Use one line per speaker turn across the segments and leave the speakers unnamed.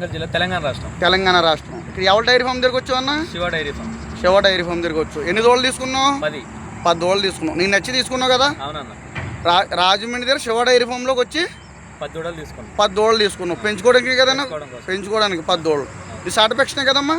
వరంగల్ జిల్లా తెలంగాణ రాష్ట్రం.
తెలంగాణ రాష్ట్రం. ఇక్కడ ఎవరి డైరీ ఫామ్ దగ్గరకు వచ్చావు అన్న?
Shiva dairy farm.
Shiva dairy farm దగ్గరకు వచ్చు ఎన్ని దోళ్ళు తీసుకున్నావు?
పది.
పది దోళ్ళు తీసుకున్నావు. నీకు నచ్చి తీసుకున్నావు కదా?
అవునన్న.
రా రాజమండ్రి దగ్గర శివ డైరీ ఫామ్లోకి వచ్చి
పది దూడలు తీసుకున్నాం.
పది దోళ్ళు తీసుకున్నావు. పెంచుకోవడానికి కదన్నా. పెంచుకోవడానికి పది దోళ్ళు ఇది సాటిస్ఫాక్షన్ కదమ్మా?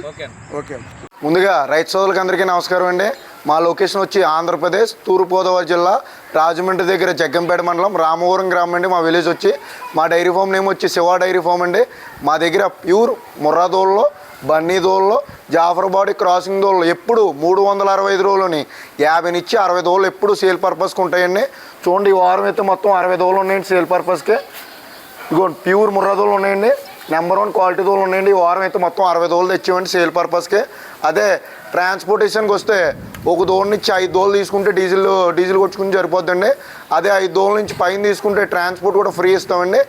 ఓకే
ముందుగా రైతు సోదరులకు అందరికీ నమస్కారం అండి. మా లొకేషన్ వచ్చి ఆంధ్రప్రదేశ్ తూర్పుగోదావరి జిల్లా రాజమండ్రి దగ్గర జగ్గంపేట మండలం రామవరం గ్రామం అండి మా విలేజ్ వచ్చి. మా డైరీ ఫామ్ నేమ్ వచ్చి శివ డైరీ ఫామ్ అండి. మా దగ్గర ప్యూర్ ముర్రాదోళ్ళలో బన్నీ దోళ్ళు జాఫర్బాడీ క్రాసింగ్ దోళ్ళు ఎప్పుడు మూడు వందల అరవై ఐదు రోజులని యాభై నుంచి అరవై దోళ్ళు ఎప్పుడు సేల్ పర్పస్కి ఉంటాయండి. చూడండి ఈ వారం అయితే మొత్తం అరవై దోళ్ళు ఉన్నాయండి సేల్ పర్పస్కి. ఇదిగోండి ప్యూర్ ముర్రాదోళ్ళు ఉన్నాయండి. నెంబర్ వన్ క్వాలిటీ దోళ్ళు ఉన్నాయండి. ఈ వారం అయితే మొత్తం అరవై దోళ్ళు తెచ్చామండి సేల్ పర్పస్కి. అదే ట్రాన్స్పోర్టేషన్కి వస్తే ఒక దోళ్ళ నుంచి ఐదు దోళ్ళు తీసుకుంటే డీజిల్ డీజిల్ కొట్టుకుని సరిపోద్దండి. అదే ఐదు దోళ్ళ నుంచి పైన తీసుకుంటే ట్రాన్స్పోర్ట్ కూడా ఫ్రీ ఇస్తామండి.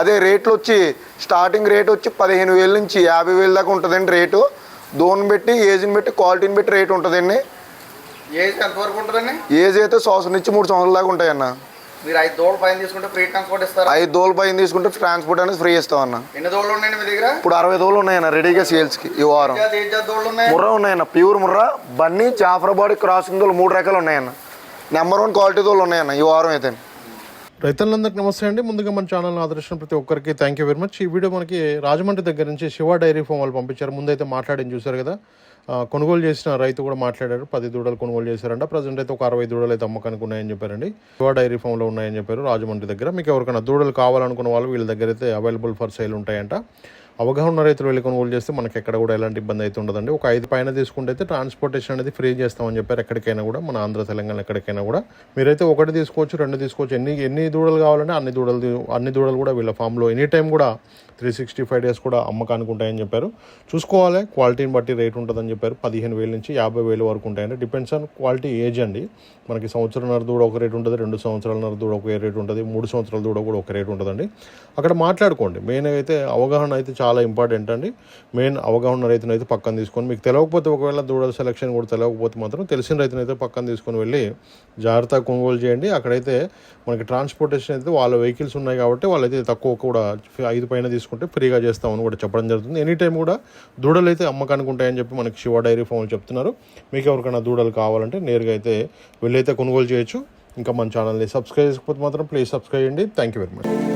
అదే రేట్లు వచ్చి స్టార్టింగ్ రేట్ వచ్చి పదిహేను వేల నుంచి యాభై వేల దాకా ఉంటుందండి రేటు. దోన్ని బట్టి ఏజ్ని బట్టి క్వాలిటీని బట్టి రేట్ ఉంటుందండి.
ఏజ్ ఎంతవరకు ఉంటుందండి?
ఏజ్ అయితే సంవత్సరం నుంచి మూడు సంవత్సరాల దాకా ఉంటాయన్న.
మీరు ఐదు దోళ్ళు పైన తీసుకుంటే ఫ్రీ ట్రాన్స్పోర్ట్ ఇస్తారా?
ఐదు దోళ్ళ పైన తీసుకుంటే ట్రాన్స్పోర్ట్ అనేది ఫ్రీ ఇస్తామన్న
ఎన్ని దోళ్ళు ఉన్నాయండి మీ దగ్గర?
ఇప్పుడు అరవై దోళ్ళు ఉన్నాయన్న రెడీగా సేల్స్కి ఈ వారం. ముర్రా ఉన్నాయన్న ప్యూర్ ముర్రా బన్నీ జాఫరాబాద్ క్రాసింగ్ దోళ్ళు మూడు రకాలు ఉన్నాయన్న. నెంబర్ వన్ క్వాలిటీ దోళ్ళు ఉన్నాయన్న ఈ వారం అయితే.
రైతులందరికీ నమస్తే అండి. ముందుగా మన ఛానల్ని ఆదర్శించిన ప్రతి ఒక్కరికి థ్యాంక్ యూ వెరీ మచ్ ఈ వీడియో మనకి రాజమండ్రి దగ్గర నుంచి శివ డైరీ ఫామ్ వాళ్ళు పంపించారు. ముందైతే మాట్లాడి చూశారు కదా. కొనుగోలు చేసిన రైతు కూడా మాట్లాడారు. పది దూడలు కొనుగోలు చేశారంట. ప్రజెంట్ అయితే ఒక అరవై దూడలు అయితే అమ్మకానికి ఉన్నాయని చెప్పారండి. శివ డైరీ ఫామ్లో ఉన్నాయని చెప్పారు రాజమండ్రి దగ్గర. మీకు ఎవరికైనా దూడలు కావాలనుకున్న వాళ్ళు వీళ్ళ దగ్గర అయితే అవైలబుల్ ఫర్ సేల్ ఉంటాయంట. అవగాహన ఉన్న రైతులు వెళ్ళి కొనుగోలు చేస్తే మనకి ఎక్కడ కూడా ఎలాంటి ఇబ్బంది అయితే ఉండదండి. ఒక ఐదు పైన తీసుకుంటే అయితే ట్రాన్స్పోర్టేషన్ అనేది ఫ్రీ చేస్తామని చెప్పారు ఎక్కడికైనా కూడా మన ఆంధ్ర తెలంగాణ ఎక్కడికైనా కూడా. మీరైతే ఒకటి తీసుకోవచ్చు రెండు తీసుకోవచ్చు ఎన్ని ఎన్ని దూడలు కావాలంటే అన్ని దూడలు అన్ని దూడలు కూడా వీళ్ళ ఫామ్లో ఎనీ టైం కూడా త్రీ సిక్స్టీ ఫైవ్ డేస్ కూడా అమ్మకానికి ఉంటాయని చెప్పారు. చూసుకోవాలి క్వాలిటీని బట్టి రేట్ ఉంటుందని చెప్పారు. పదిహేను వేల నుంచి యాభై వేల వరకు ఉంటాయండి. డిపెండ్స్ ఆన్ క్వాలిటీ ఏజ్ అండి. మనకి సంవత్సరంన్నర దూడ ఒక రేట్ ఉంటుంది రెండు సంవత్సరాలన్నర దూడ ఒక రేట్ ఉంటుంది మూడు సంవత్సరాల దూడ కూడా ఒక రేట్ ఉంటుందండి. అక్కడ మాట్లాడుకోండి. మెయిన్ అయితే అవగాహన అయితే చాలా చాలా ఇంపార్టెంట్ అండి. మెయిన్ అవగాహన రైతును అయితే పక్కన తీసుకొని మీకు తెలియకపోతే ఒకవేళ దూడల సెలక్షన్ కూడా తెలియకపోతే మాత్రం తెలిసిన రైతునైతే అయితే పక్కన తీసుకొని వెళ్ళి జాగ్రత్తగా కొనుగోలు చేయండి. అక్కడైతే మనకి ట్రాన్స్పోర్టేషన్ అయితే వాళ్ళ వెహికల్స్ ఉన్నాయి కాబట్టి వాళ్ళైతే తక్కువ కూడా ఐదు పైన తీసుకుంటే ఫ్రీగా చేస్తామని కూడా చెప్పడం జరుగుతుంది. ఎనీ టైం కూడా దూడలు అయితే అమ్మకానికి ఉంటాయని చెప్పి మనకి శివ డైరీ ఫామ్లు చెప్తున్నారు. మీకు ఎవరికైనా దూడలు కావాలంటే నేరుగా అయితే వెళ్ళైతే కొనుగోలు చేయొచ్చు. ఇంకా మన ఛానల్ని సబ్స్క్రైబ్ చేసుకోకపోతే మాత్రం ప్లీజ్ సబ్స్క్రైబ్ చేయండి. Thank you very much